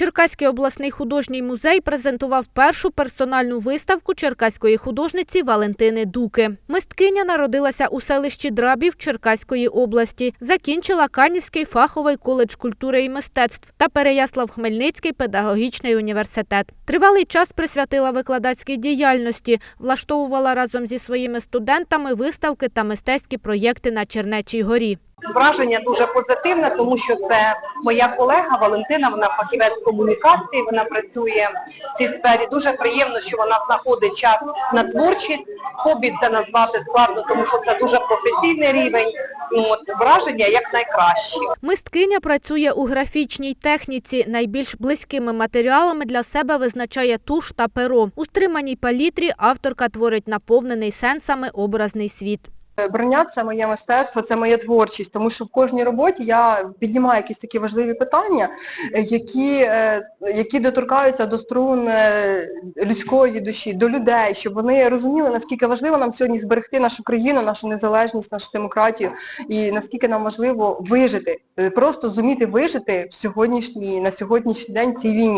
Черкаський обласний художній музей презентував першу персональну виставку черкаської художниці Валентини Дуки. Мисткиня народилася у селищі Драбів Черкаської області, закінчила Канівський фаховий коледж культури і мистецтв та Переяслав-Хмельницький педагогічний університет. Тривалий час присвятила викладацькій діяльності, влаштовувала разом зі своїми студентами виставки та мистецькі проєкти на Чернечій горі. Враження дуже позитивне, тому що це моя колега Валентина, вона фахівець комунікації, вона працює в цій сфері. Дуже приємно, що вона знаходить час на творчість. Хобі це назвати складно, тому що це дуже професійний рівень. От, враження як найкращі. Мисткиня працює у графічній техніці. Найбільш близькими матеріалами для себе визначає туш та перо. У стриманій палітрі авторка творить наповнений сенсами образний світ. Броня це моє мистецтво, це моя творчість, тому що в кожній роботі я піднімаю якісь такі важливі питання, які, е, які доторкаються до струн е, людської душі, до людей, щоб вони розуміли, наскільки важливо нам сьогодні зберегти нашу країну, нашу незалежність, нашу демократію, і наскільки нам важливо вижити, е, просто зуміти вижити в сьогоднішній, на сьогоднішній день цій війні.